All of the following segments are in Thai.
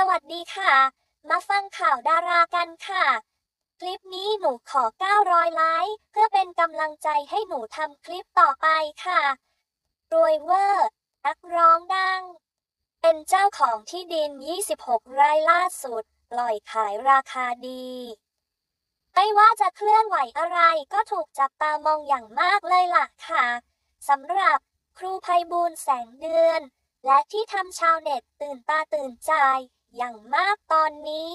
สวัสดีค่ะ มาฟังข่าวดารากันค่ะ คลิปนี้หนูขอ 900 ไลค์ เพื่อเป็นกำลังใจให้หนูทำคลิปต่อไปค่ะ รวยเวอร์นักร้องดัง เป็นเจ้าของที่ดิน 26 ไร่ล่าสุด ปล่อยขายราคาดี ไม่ว่าจะเคลื่อนไหวอะไรก็ถูกจับตามองอย่างมากเลยล่ะค่ะ สำหรับครูไพบูลแสงเดือนและที่ทำชาวเน็ตตื่นตาตื่นใจ อย่างมากตอนนี้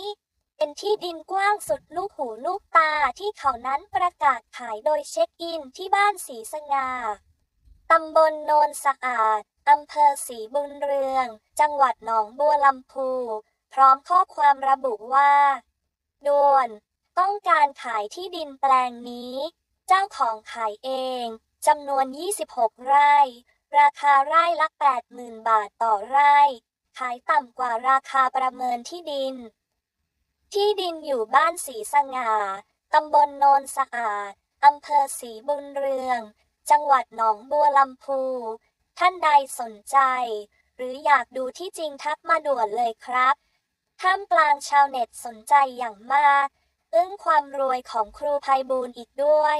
เป็นที่ดินกว้างสุดลูกหูลูกตาที่เขานั้นประกาศขายโดยเช็คอินที่บ้านสีสงาตำบลโนนสะอาด อำเภอศรีบุญเรือง จังหวัดหนองบัวลำพู พร้อมข้อความระบุว่าด่วน ต้องการขายที่ดินแปลงนี้ เจ้าของขายเอง จำนวน 26 ไร่ ราคาไร่ละ 80,000 บาทต่อไร่ ขายต่ำกว่าราคาประเมินที่ดิน ที่ดินอยู่บ้านสีสง่า ตำบลโนนสะอาด อำเภอศรีบุญเรือง จังหวัดหนองบัวลำพู ท่านใดสนใจ หรืออยากดูที่จริงทักมาด่วนเลยครับท่ามกลางชาวเน็ตสนใจอย่างมาก อึ้งความรวยของครูไพบูลอีกด้วย